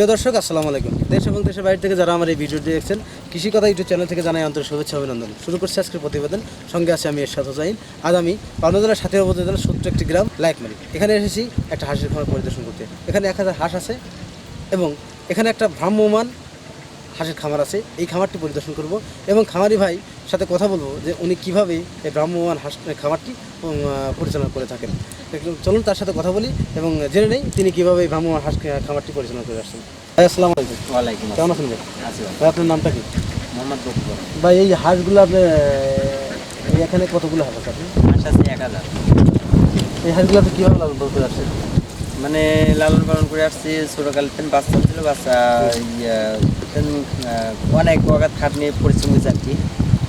প্রিয় দর্শক, আসসালামু আলাইকুম। দেশ এবং দেশের বাইরে থেকে যারা আমার এই ভিডিও দেখছেন, কৃষি কথা ইউটিউব চ্যানেল থেকে জানাই আন্তরিক শুভেচ্ছা অভিনন্দন। শুরু করছি আজকের প্রতিবেদন। সঙ্গে আছে আমি এরশাদ হোসাইন। আজ আমি পাবনা জেলার সাথে উপজেলার সত্তর একটি গ্রাম, লাইকমারি। এখানে এসেছি একটা হাঁসের খামার পরিদর্শন করতে। এখানে এক হাজার হাঁস আছে এবং এখানে একটা ভ্রাম্যমান হাঁসের খামার আছে এই খামারটি পরিদর্শন করব এবং খামারি ভাই সাথে কথা বলব যে উনি কীভাবে এই ভ্রাম্যমান হাঁস খামারটি পরিচালনা করে থাকেন। চলুন তার সাথে কথা বলি এবং জেনে নেই তিনি কীভাবে এই ভ্রাম্যমান হাঁস খামারটি পরিচালনা করে আসছেন। ভাই আসসালামু আলাইকুম। ওয়ালাইকুম কেমন আছেন ভাই? ভাই আপনার নামটা কি? মোহাম্মদ বকুবর ভাই এই হাঁসগুলো আপনি এখানে কতগুলো হাঁস আছে? আপনি হাঁস আছে এক হাজার। এই হাঁসগুলো আপনি কীভাবে লালন পালন করে আসছেন? মানে লালন পালন করে আসছি ছোটোকাল তেন বাচ্চা ছিল বাচ্চা অনেক অগাধ খাটনি পরিশ্রম হয়েছে আর কি।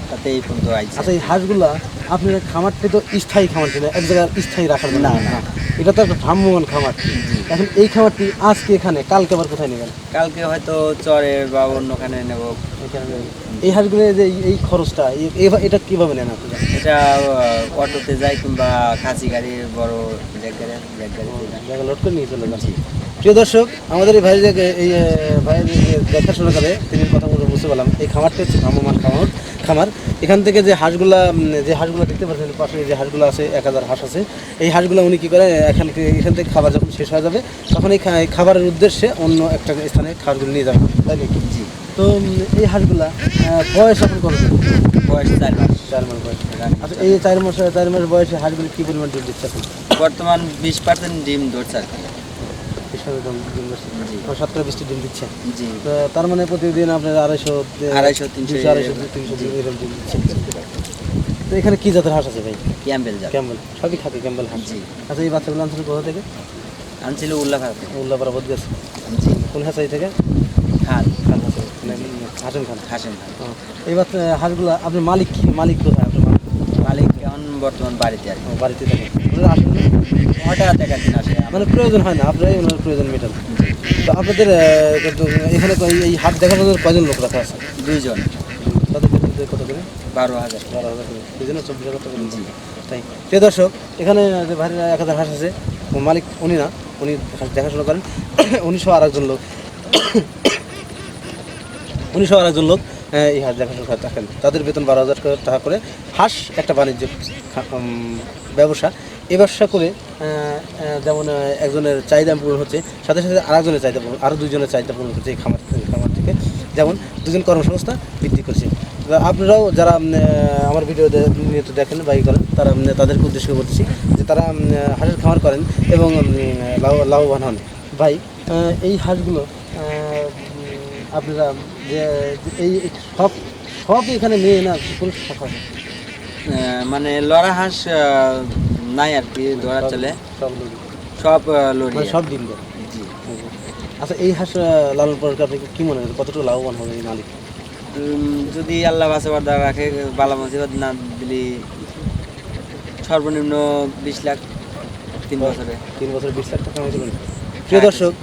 তাতে এই পর্যন্ত আচ্ছা এই হাঁসগুলো আপনার খামারটি তো স্থায়ী খামার ছিল এক জায়গায় স্থায়ী রাখার না, না। এটা তো একটা ভ্রাম্যমান খামার। এখন এই খামারটি আজকে এখানে কালকে আবার কোথায় নেবেন? কালকে হয়তো চরে বা অন্যখানে নেব। এই হাঁসগুলো যে এই- এই খরচটা এটা কীভাবে নেন আপনি? এটা অটোতে যায় কিংবা খাসি গাড়ি বড় ব্যাগ গাড়ি ব্যাগ লোড করে নিয়ে চলে যান। প্রিয় দর্শক আমাদের এই যে- এই যে দেখাশোনা করে তিনি কথা বলতে বুঝতে পারলাম এই খামারটি হচ্ছে ভ্রাম্যমান খামার। খামার। এখান থেকে যে হাঁসগুলা যে হাঁসগুলো দেখতে পাচ্ছেন পাশে যে হাঁসগুলো আছে এক হাজার হাঁস আছে এই হাঁসগুলো উনি কী করে এখান থেকে এখান থেকে খাবার যখন শেষ হয়ে যাবে তখন এই খাবারের উদ্দেশ্যে অন্য একটা স্থানে খাবারগুলো নিয়ে যাবে তাই নাকি জি। তো এই হাঁসগুলা বয়স এখন কত? বয়স চার মাস। চার মাস বয়স। আচ্ছা এই চার মাস চার মাস বয়সে হাঁসগুলো কী পরিমাণ দুধ দিচ্ছে বর্তমান বিশ পার্সেন্ট ডিম ধরছে আর কি। হিসাবে দাম ডিম দিচ্ছে। সতেরো বিশটি ডিম দিচ্ছে। তো তার মানে প্রতিদিন আপনার আড়াইশো আড়াইশো, তিনশো আড়াইশো তিনশো এরকম ডিম দিচ্ছে। তো এখানে কি জাতের হাঁস আছে ভাই? ক্যাম্পেল যাবে ক্যাম্বেল। সবই খাতে ক্যাম্বেল হাঁস। আচ্ছা এই বাচ্চাগুলো আনছিল কোথা থেকে? আনছিল উল্লাহ ভারতে উল্লাপাড়া বোধ গেছে কোন হাঁসাই থেকে? খান খান হাসাই মানে হাসেম খান হাসেন খান এই বাচ্চা হাঁসগুলো আপনার মালিক কি? মালিক কোথায় এখন বর্তমান বাড়িতে আর বাড়িতে থাকে? হঠাৎ একার আসে। মানে প্রয়োজন হয় না আপনারাই ওনার প্রয়োজন মেটান। তো আপনাদের এখানে তো এই- হাট দেখার জন্য কয়জন লোক রাখা আছে? দুইজন। তাদের কত করে? বারো হাজার। বারো হাজার করে। দুজনে চব্বিশ হাজার টাকা জি। তাই। প্রিয় দর্শক এখানে যে ভারী এক হাজার হাঁস আছে মালিক উনি না উনি দেখাশোনা করেন। উনিশশো আর একজন লোক। উনিশশো আর একজন লোক। আহ, এই হাঁস দেখাশোনা থাকেন। তাদের বেতন বারো হাজার টাকা করে। হাঁস একটা বাণিজ্য ব্যবসা। এই ব্যবসা করে যেমন একজনের চাহিদা পূরণ হচ্ছে সাথে সাথে আরেকজনের চাহিদা পূরণ আরও দুজনের চাহিদা পূরণ হচ্ছে এই খামার খামার থেকে। যেমন দুজন কর্মসংস্থা বৃদ্ধি করছে। আপনারাও যারা আমার ভিডিও নিয়মিত দেখেন বা ই করেন তারা তাদেরকে উদ্দেশ্য করে বলতেছি যে তারা হাঁসের খামার করেন এবং লাভ লাভবান হন। ভাই এই হাঁসগুলো আপনারা যে এই সব সব এখানে মেয়ে না পুরুষ থাকা মানে লড়া হাঁস নাই আর কি ধরা চলে। সব লড়ি। মানে সব ডিম দেয়। জি। আচ্ছা এই হাঁস লালন পালন আপনি কি মনে হয় কতটুকু লাভবান হবে এই মালিক? যদি আল্লাহ বাঁচাবার দ্বারা রাখে বালা মুসিবত না দিলি সর্বনিম্ন বিশ লাখ তিন বছরে। তিন বছর বিশ লাখ টাকা প্রিয় দর্শক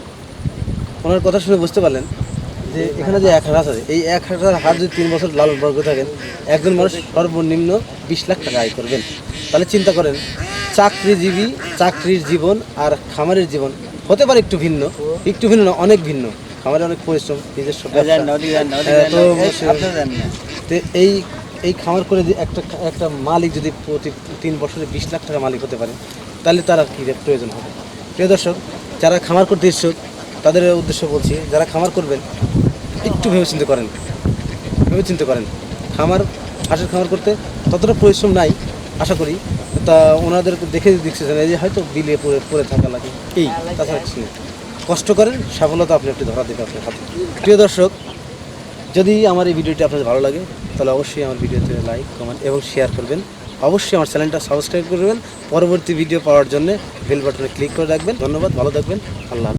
ওনার কথা শুনে বুঝতে পারলেন যে এখানে যে এক হাজার আছে এই এক হাজার হাত যদি তিন বছর লালন করে থাকেন একজন মানুষ সর্বনিম্ন বিশ লাখ টাকা আয় করবেন। তাহলে চিন্তা করেন চাকরিজীবী চাকরির জীবন আর খামারের জীবন হতে পারে একটু ভিন্ন একটু ভিন্ন না অনেক ভিন্ন। খামারে অনেক পরিশ্রম নিজস্ব হ্যাঁ, তো এই, এই এই খামার করে একটা একটা মালিক যদি প্রতি তিন বছরে বিশ লাখ টাকা মালিক হতে পারে তাহলে তার আর কী প্রয়োজন হবে? প্রিয় দর্শক যারা খামার করতে ইচ্ছুক তাদের উদ্দেশ্য বলছি, যারা খামার করবেন, একটু ভেবেচিন্তে করেন। ভেবেচিন্তে করেন। খামার, হাঁসের খামার করতে ততটা পরিশ্রম নাই, আশা করি। তা ওনাদের দেখে দেখছে এই যে হয়তো বিলে পড়ে পড়ে থাকা লাগে। এই, তাছাড়া কিছু কষ্ট করেন সফলতা আপনি একটু ধরা দেবে আপনার হাতে। প্রিয় দর্শক, যদি আমার এই ভিডিওটি আপনাদের ভালো লাগে, তাহলে অবশ্যই আমার ভিডিওতে লাইক, কমেন্ট এবং শেয়ার করবেন। অবশ্যই আমার চ্যানেলটা সাবস্ক্রাইব করবেন। পরবর্তী ভিডিও পাওয়ার জন্য বেল বাটনে ক্লিক করে রাখবেন। ধন্যবাদ, ভালো থাকবেন। আল্লাহ।